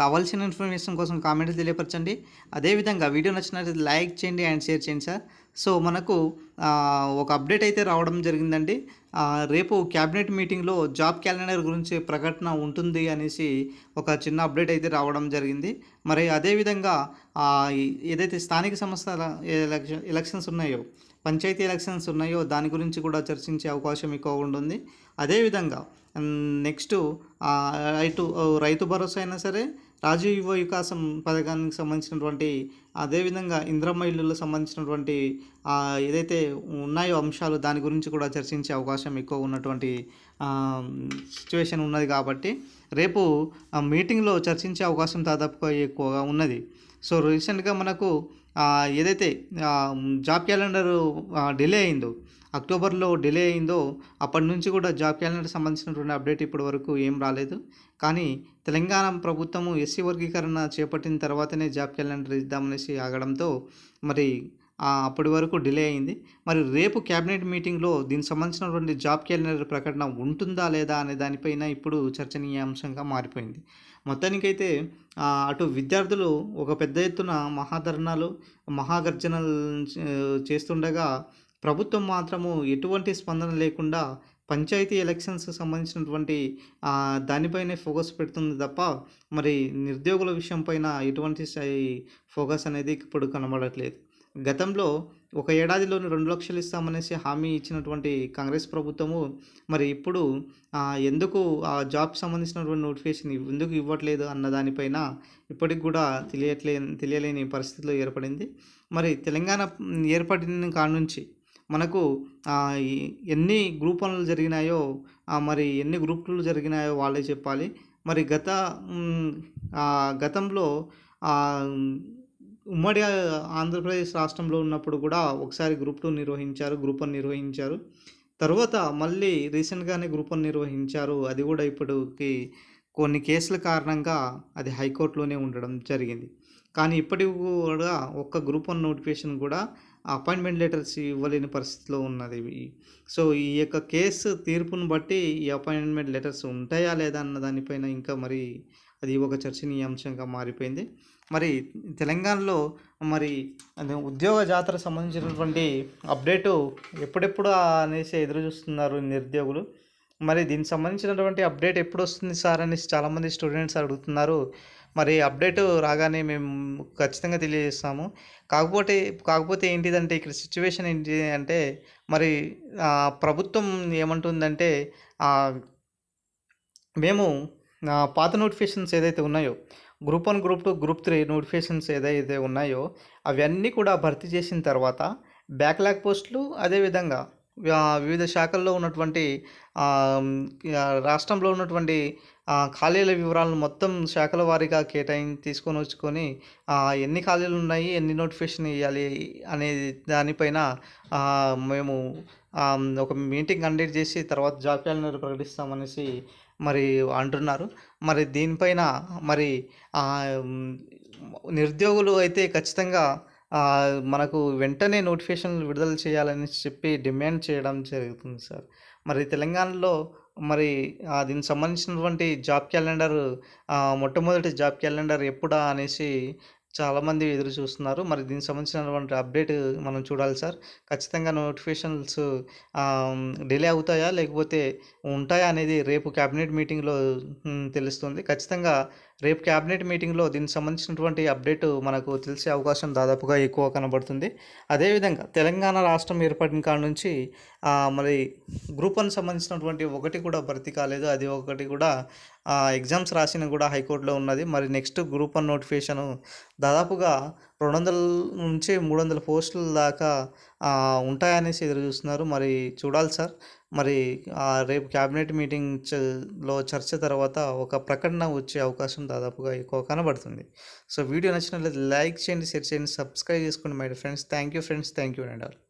కావాల్సిన ఇన్ఫర్మేషన్ కోసం కామెంట్ తెలియపరచండి. అదేవిధంగా వీడియో నచ్చినట్లయితే లైక్ చేయండి అండ్ షేర్ చేయండి సార్. సో మనకు ఒక అప్డేట్ అయితే రావడం జరిగిందండి. రేపు క్యాబినెట్ మీటింగ్లో జాబ్ క్యాలెండర్ గురించి ప్రకటన ఉంటుంది అనేసి ఒక చిన్న అప్డేట్ అయితే రావడం జరిగింది. మరి అదేవిధంగా ఏదైతే స్థానిక సంస్థల ఎలక్షన్ ఎలక్షన్స్ ఉన్నాయో పంచాయతీ ఎలక్షన్స్ ఉన్నాయో దాని గురించి కూడా చర్చించే అవకాశం ఎక్కువ ఉంటుంది. అదేవిధంగా నెక్స్ట్ రైతు రైతు భరోసా అయినా సరే రాజీవ్ యువ వికాసం పథకానికి సంబంధించినటువంటి అదేవిధంగా ఇంద్రమ్మ ఇల్లులకు సంబంధించినటువంటి ఏదైతే ఉన్నాయో అంశాలు దాని గురించి కూడా చర్చించే అవకాశం ఎక్కువ ఉన్నటువంటి సిచ్యువేషన్ ఉన్నది కాబట్టి రేపు మీటింగ్లో చర్చించే అవకాశం దాదాపుగా ఎక్కువగా ఉన్నది. సో రీసెంట్గా మనకు ఏదైతే జాబ్ క్యాలెండర్ డిలే అయిందో అక్టోబర్లో డిలే అయిందో అప్పటి నుంచి కూడా జాబ్ క్యాలెండర్ సంబంధించినటువంటి అప్డేట్ ఇప్పటి వరకు ఏం రాలేదు. కానీ తెలంగాణ ప్రభుత్వము ఎస్సీ వర్గీకరణ చేపట్టిన తర్వాతనే జాబ్ క్యాలెండర్ ఇద్దామనేసి ఆగడంతో మరి అప్పటి వరకు డిలే అయింది. మరి రేపు క్యాబినెట్ మీటింగ్లో దీనికి సంబంధించినటువంటి జాబ్ క్యాలెండర్ ప్రకటన ఉంటుందా లేదా అనే దానిపైన ఇప్పుడు చర్చనీయాంశంగా మారిపోయింది. మొత్తానికైతే అటు విద్యార్థులు ఒక పెద్ద ఎత్తున మహాధర్నాలు మహాగర్జనలు చేస్తుండగా ప్రభుత్వం మాత్రము ఎటువంటి స్పందన లేకుండా పంచాయతీ ఎలక్షన్స్ సంబంధించినటువంటి దానిపైనే ఫోకస్ పెడుతుంది తప్ప మరి నిరుద్యోగుల విషయం పైన ఎటువంటి స్థాయి ఫోకస్ అనేది ఇప్పుడు కనబడట్లేదు. గతంలో ఒక ఏడాదిలోనే రెండు లక్షలు ఇస్తామనేసి హామీ ఇచ్చినటువంటి కాంగ్రెస్ ప్రభుత్వము మరి ఇప్పుడు ఎందుకు ఆ జాబ్ సంబంధించినటువంటి నోటిఫికేషన్ ఎందుకు ఇవ్వట్లేదు అన్న దానిపైన ఇప్పటికి కూడా తెలియట్లే తెలియలేని పరిస్థితిలో ఏర్పడింది. మరి తెలంగాణ ఏర్పడిన కాడ నుంచి మనకు ఎన్ని గ్రూప్ పనులు జరిగినాయో మరి ఎన్ని గ్రూపులు జరిగినాయో వాళ్ళే చెప్పాలి. మరి గత గతంలో ఉమ్మడి ఆంధ్రప్రదేశ్ రాష్ట్రంలో ఉన్నప్పుడు కూడా ఒకసారి గ్రూప్ టూ నిర్వహించారు గ్రూప్ వన్ నిర్వహించారు. తర్వాత మళ్ళీ రీసెంట్గానే గ్రూప్ వన్ నిర్వహించారు. అది కూడా ఇప్పటికి కొన్ని కేసుల కారణంగా అది హైకోర్టులోనే ఉండడం జరిగింది. కానీ ఇప్పటికి కూడా ఒక్క గ్రూప్ వన్ నోటిఫికేషన్ కూడా అపాయింట్మెంట్ లెటర్స్ ఇవ్వలేని పరిస్థితిలో ఉన్నది. సో ఈ యొక్క కేసు తీర్పును బట్టి ఈ అపాయింట్మెంట్ లెటర్స్ ఉంటాయా లేదా అన్న దానిపైన ఇంకా మరి అది ఒక చర్చనీయాంశంగా మారిపోయింది. మరి తెలంగాణలో మరి ఉద్యోగ జాతర సంబంధించినటువంటి అప్డేటు ఎప్పుడెప్పుడు అనేసి ఎదురు చూస్తున్నారు నిరుద్యోగులు? మరి దీనికి సంబంధించినటువంటి అప్డేట్ ఎప్పుడు వస్తుంది సార్ అనేసి చాలామంది స్టూడెంట్స్ అడుగుతున్నారు. మరి అప్డేట్ రాగానే మేము ఖచ్చితంగా తెలియజేస్తాము. కాకపోతే కాకపోతే ఏంటిదంటే ఇక్కడ సిచ్యువేషన్ ఏంటి అంటే మరి ప్రభుత్వం ఏమంటుందంటే మేము పాత నోటిఫికేషన్స్ ఏదైతే ఉన్నాయో group one group two group three notifications ఏదైతే ఉన్నాయో అవన్నీ కూడా భర్తీ చేసిన తర్వాత బ్యాక్లాగ్ పోస్టులు అదేవిధంగా వివిధ శాఖల్లో ఉన్నటువంటి రాష్ట్రంలో ఉన్నటువంటి ఆ, ఖాళీల వివరాలను మొత్తం శాఖల వారీగా కేటాయి తీసుకొని వచ్చుకొని ఎన్ని ఖాళీలు ఉన్నాయి ఎన్ని నోటిఫికేషన్ ఇవ్వాలి అనే దానిపైన మేము ఒక మీటింగ్ కండక్ట్ చేసి తర్వాత జాబ్ క్యాలెండర్ ప్రకటిస్తామనేసి మరి అంటున్నారు. మరి దీనిపైన మరి నిరుద్యోగులు అయితే ఖచ్చితంగా మనకు వెంటనే నోటిఫికేషన్లు విడుదల చేయాలని చెప్పి డిమాండ్ చేయడం జరుగుతుంది సార్. మరి తెలంగాణలో మరి దీనికి సంబంధించినటువంటి జాబ్ క్యాలెండర్ మొట్టమొదటి జాబ్ క్యాలెండర్ ఎప్పుడా అనేసి చాలామంది ఎదురు చూస్తున్నారు. మరి దీనికి సంబంధించినటువంటి అప్డేట్ మనం చూడాలి సార్. ఖచ్చితంగా నోటిఫికేషన్స్ డిలే అవుతాయా? లేకపోతే ఉంటాయా అనేది రేపు క్యాబినెట్ మీటింగ్లో తెలుస్తుంది. ఖచ్చితంగా రేపు క్యాబినెట్ మీటింగ్లో దీనికి సంబంధించినటువంటి అప్డేట్ మనకు తెలిసే అవకాశం దాదాపుగా ఎక్కువ కనబడుతుంది. అదేవిధంగా తెలంగాణ రాష్ట్రం ఏర్పడిన కాడ నుంచి మరి గ్రూప్ వన్ సంబంధించినటువంటి ఒకటి కూడా భర్తీ కాలేదు. అది ఒకటి కూడా ఎగ్జామ్స్ రాసిన కూడా హైకోర్టులో ఉన్నది. మరి నెక్స్ట్ గ్రూప్ వన్ నోటిఫికేషన్ దాదాపుగా రెండు వందల నుంచి మూడు వందల పోస్టుల దాకా ఉంటాయనేసి ఎదురు చూస్తున్నారు. మరి చూడాలి సార్. మరి ఆ, రేపు క్యాబినెట్ మీటింగ్లో చర్చ తర్వాత ఒక ప్రకటన వచ్చే అవకాశం దాదాపుగా ఎక్కువ కనబడుతుంది. సో వీడియో నచ్చినట్లయితే లైక్ చేయండి షేర్ చేయండి సబ్స్క్రైబ్ చేసుకోండి my friends. Thank you friends. Thank you and all.